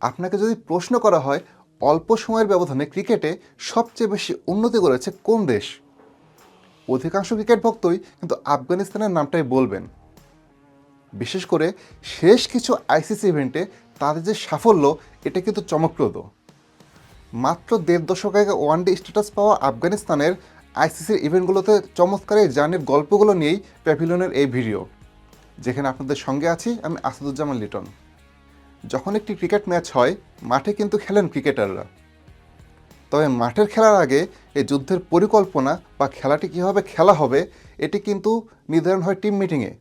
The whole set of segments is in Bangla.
আপনাকে যদি প্রশ্ন করা হয়, অল্প সময়ের ব্যবধানে ক্রিকেটে সবচেয়ে বেশি উন্নতি করেছে কোন দেশ? অধিকাংশ ক্রিকেট ভক্তই কিন্তু আফগানিস্তানের নামটাই বলবেন। বিশেষ করে শেষ কিছু আইসিসি ইভেন্টে তাদের যে সাফল্য, এটা কিন্তু চমকপ্রদ। মাত্র দেড় দশক আগে ওয়ানডে স্ট্যাটাস পাওয়া আফগানিস্তানের আইসিসির ইভেন্টগুলোতে চমৎকার এই জার্নির গল্পগুলো নিয়েই প্যাভিলিয়নের এই ভিডিও। যেখানে আপনাদের সঙ্গে আছি আমি আসাদুজ্জামান লিটন। যখন একটি ক্রিকেট ম্যাচ হয়, মাঠে কিন্তু খেলেন ক্রিকেটাররা। তবে মাঠের খেলার আগে এই যুদ্ধের পরিকল্পনা বা খেলাটি কীভাবে খেলা হবে, এটি কিন্তু নির্ধারণ হয় টিম মিটিংয়ে,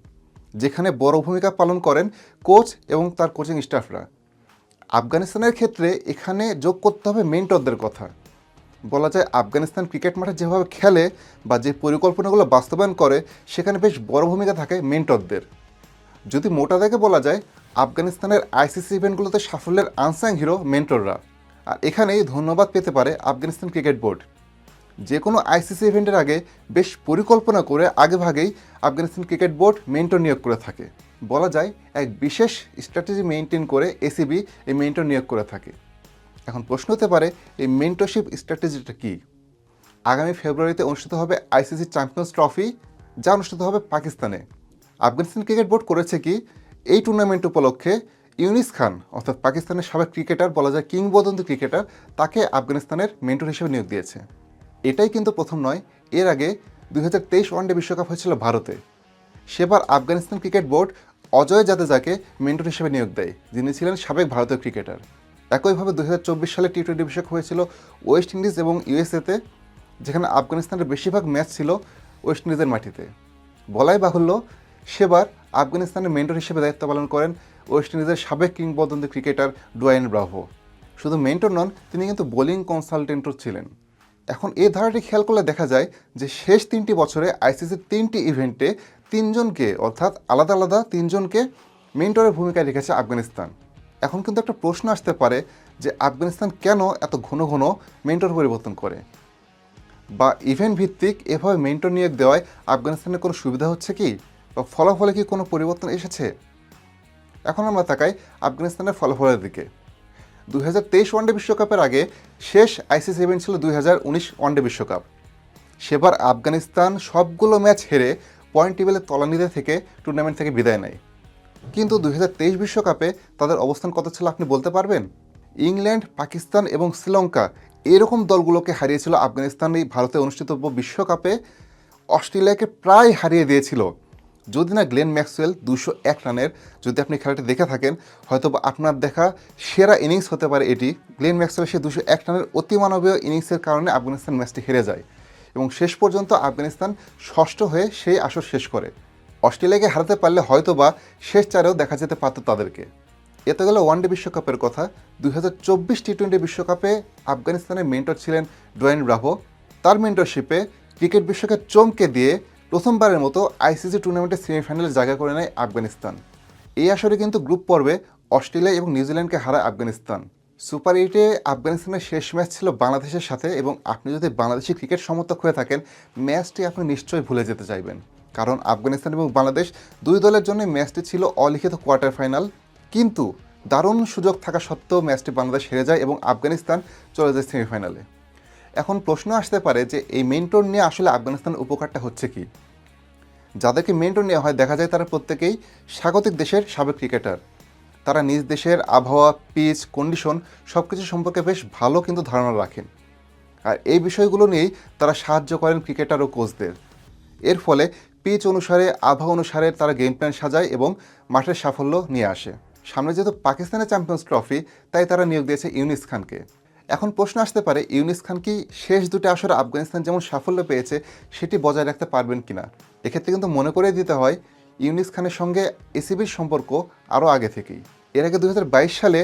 যেখানে বড় ভূমিকা পালন করেন কোচ এবং তার কোচিং স্টাফরা। আফগানিস্তানের ক্ষেত্রে এখানে যোগ করতে হবে মেন্টরদের কথা। বলা যায় আফগানিস্তান ক্রিকেট মাঠে যেভাবে খেলে বা যে পরিকল্পনাগুলো বাস্তবায়ন করে, সেখানে বেশ বড় ভূমিকা থাকে মেন্টরদের। যদি মোটা দেখে বলা যায় আফগানিস্তানের আইসিসি ইভেন্টগুলোতে সাফল্যের আনসাং হিরো মেন্টররা আর এখানেই ধন্যবাদ পেতে পারে আফগানিস্তান ক্রিকেট বোর্ড। যে কোনো আইসিসি ইভেন্টের আগে বেশ পরিকল্পনা করে আগেভাগেই আফগানিস্তান ক্রিকেট বোর্ড মেন্টর নিয়োগ করে থাকে। বলা যায়, এক বিশেষ স্ট্র্যাটেজি মেনটেন করে এসিবি এই মেন্টর নিয়োগ করে থাকে। এখন প্রশ্ন হতে পারে, এই মেন্টরশিপ স্ট্র্যাটেজিটা কী? আগামী ফেব্রুয়ারিতে অনুষ্ঠিত হবে আইসিসি চ্যাম্পিয়ন্স ট্রফি যা অনুষ্ঠিত হবে পাকিস্তানে। আফগানিস্তান ক্রিকেট বোর্ড করেছে কি এই টুর্নামেন্ট উপলক্ষে ইউনিস খান, অর্থাৎ পাকিস্তানের সাবেক ক্রিকেটার বলা যায় কিংবদন্তি ক্রিকেটার তাকে আফগানিস্তানের মেন্টর হিসেবে নিয়োগ দিয়েছে। এটাই কিন্তু প্রথম নয়, এর আগে দুই হাজার তেইশ ওয়ানডে বিশ্বকাপ হয়েছিল ভারতে। সেবার আফগানিস্তান ক্রিকেট বোর্ড অজয় জাদেজাকে মেন্টর হিসেবে নিয়োগ দেয়, যিনি ছিলেন সাবেক ভারতীয় ক্রিকেটার একইভাবে দুই হাজার চব্বিশ সালে টি টোয়েন্টি বিশ্বকাপ হয়েছিল ওয়েস্ট ইন্ডিজ এবং ইউএসএতে যেখানে আফগানিস্তানের বেশিরভাগ ম্যাচ ছিল ওয়েস্ট ইন্ডিজের মাটিতে। বলাই বাহুল্য সেবার আফগানিস্তানের মেন্টর হিসেবে দায়িত্ব পালন করেন ওয়েস্ট ইন্ডিজের সাবেক কিংবদন্তি ক্রিকেটার ডোয়াইন ব্রাভো। শুধু মেন্টর নন, তিনি কিন্তু বোলিং কনসালটেন্টও ছিলেন। এখন এই ধারাটি খেয়াল করলে দেখা যায় যে শেষ তিনটি বছরে আইসিসির তিনটি ইভেন্টে তিনজনকে, অর্থাৎ আলাদা আলাদা তিনজনকে মেন্টরের ভূমিকায় রেখেছে আফগানিস্তান। এখন কিন্তু একটা প্রশ্ন আসতে পারে যে আফগানিস্তান কেন এত ঘন ঘন মেন্টর পরিবর্তন করে? বা ইভেন্ট ভিত্তিক এভাবে মেন্টর নিয়োগ দেওয়ায় আফগানিস্তানের কোনো সুবিধা হচ্ছে কি? বা ফলাফলে কি কোনো পরিবর্তন এসেছে? এখন আমরা তাকাই আফগানিস্তানের ফলাফলের দিকে। দু হাজার তেইশ ওয়ানডে বিশ্বকাপের আগে শেষ আইসিসি ইভেন্ট ছিল দুই হাজার উনিশ ওয়ানডে বিশ্বকাপ। সেবার আফগানিস্তান সবগুলো ম্যাচ হেরে পয়েন্ট টেবিলের তলানিতে থেকে টুর্নামেন্ট থেকে বিদায় নেয়। কিন্তু দুই হাজার তেইশ বিশ্বকাপে তাদের অবস্থান কত ছিল আপনি বলতে পারবেন? ইংল্যান্ড, পাকিস্তান এবং শ্রীলঙ্কা এরকম দলগুলোকে হারিয়েছিল আফগানিস্তান এই ভারতে অনুষ্ঠিতব্য বিশ্বকাপে। অস্ট্রেলিয়াকে প্রায় হারিয়ে দিয়েছিল। যদি না গ্লেন ম্যাক্সওয়েল দুশো এক রানের, যদি আপনি খেলাটি দেখে থাকেন হয়তো আপনার দেখা সেরা ইনিংস হতে পারে এটি। গ্লেন ম্যাক্সওয়েল সে দুশো এক রানের অতিমানবীয় ইনিংসের কারণে আফগানিস্তান ম্যাচটি হেরে যায় এবং শেষ পর্যন্ত আফগানিস্তান ষষ্ঠ হয়ে সেই আসর শেষ করে। অস্ট্রেলিয়াকে হারাতে পারলে হয়তো বা শেষ চারেও দেখা যেতে পারত তাদেরকে। এতে গেল ওয়ানডে বিশ্বকাপের কথা। দুই হাজার চব্বিশ টি টোয়েন্টি বিশ্বকাপে আফগানিস্তানের মেন্টর ছিলেন ডোয়েন ব্রাভো তার মেন্টরশিপে ক্রিকেট বিশ্বকে চমকে দিয়ে প্রথমবারের মতো আইসিসি টুর্নামেন্টের সেমিফাইনালে জায়গা করে নেয় আফগানিস্তান। এই আসরে কিন্তু গ্রুপ পর্বে অস্ট্রেলিয়া এবং নিউজিল্যান্ডকে হারায় আফগানিস্তান। সুপার এইটে আফগানিস্তানের শেষ ম্যাচ ছিল বাংলাদেশের সাথে এবং আপনি যদি বাংলাদেশি ক্রিকেট সমর্থক হয়ে থাকেন, ম্যাচটি আপনি নিশ্চয়ই ভুলে যেতে চাইবেন। কারণ আফগানিস্তান এবং বাংলাদেশ দুই দলের জন্য ম্যাচটি ছিল অলিখিত কোয়ার্টার ফাইনাল। কিন্তু দারুণ সুযোগ থাকা সত্ত্বেও ম্যাচটি বাংলাদেশ হেরে যায় এবং আফগানিস্তান চলে যায় সেমিফাইনালে। এখন প্রশ্ন আসতে পারে যে এই মেন্টর নিয়ে আসলে আফগানিস্তানের উপকারটা হচ্ছে কি? যাদেরকে মেন্টর নেওয়া হয়, দেখা যায় তারা প্রত্যেকেই স্বাগতিক দেশের সাবেক ক্রিকেটার। তারা নিজ দেশের আবহাওয়া পিচ কন্ডিশন সব কিছু সম্পর্কে বেশ ভালো কিন্তু ধারণা রাখেন। আর এই বিষয়গুলো নিয়েই তারা সাহায্য করেন ক্রিকেটার ও কোচদের এর ফলে পিচ অনুসারে, আবহাওয়া অনুসারে তারা গেম প্ল্যান সাজায় এবং মাঠের সাফল্য নিয়ে আসে। সামনে যেহেতু পাকিস্তানের চ্যাম্পিয়ন্স ট্রফি তাই তারা নিয়োগ দিয়েছে ইউনিস খানকে। এখন প্রশ্ন আসতে পারে, ইউনিস খান কি শেষ দুটি আসরে আফগানিস্তান যেমন সাফল্য পেয়েছে, সেটি বজায় রাখতে পারবেন কিনা? এক্ষেত্রে কিন্তু মনে করে দিতে হয়, ইউনিস খানের সঙ্গে এসিবির সম্পর্ক আরও আগে থেকেই। এর আগে দু হাজার বাইশ সালে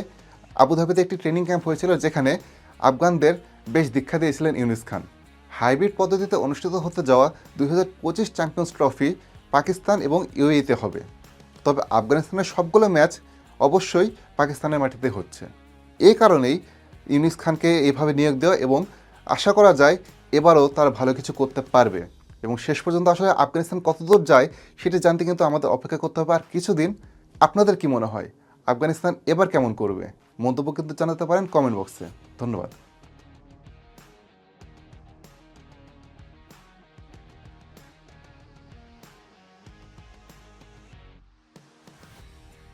আবুধাবিতে একটি ট্রেনিং ক্যাম্প হয়েছিল, যেখানে আফগানদের বেশ দীক্ষা দিয়েছিলেন ইউনিস খান। হাইব্রিড পদ্ধতিতে অনুষ্ঠিত হতে যাওয়া দুই হাজার পঁচিশ চ্যাম্পিয়ন্স ট্রফি পাকিস্তান এবং ইউএইতে হবে। তবে আফগানিস্তানের সবগুলো ম্যাচ অবশ্যই পাকিস্তানের মাটিতে হচ্ছে। এই কারণেই ইউনিস খানকে এভাবে নিয়োগ দেওয়া এবং আশা করা যায় এবারও তার ভালো কিছু করতে পারবে। এবং শেষ পর্যন্ত আসলে আফগানিস্তান কতদূর যায় সেটি জানতে কিন্তু আমাদের অপেক্ষা করতে হবে। আর কিছুদিন আপনাদের কি মনে হয়? আফগানিস্তান এবার কেমন করবে? মন্তব্য কিন্তু জানাতে পারেন কমেন্ট বক্সে। ধন্যবাদ।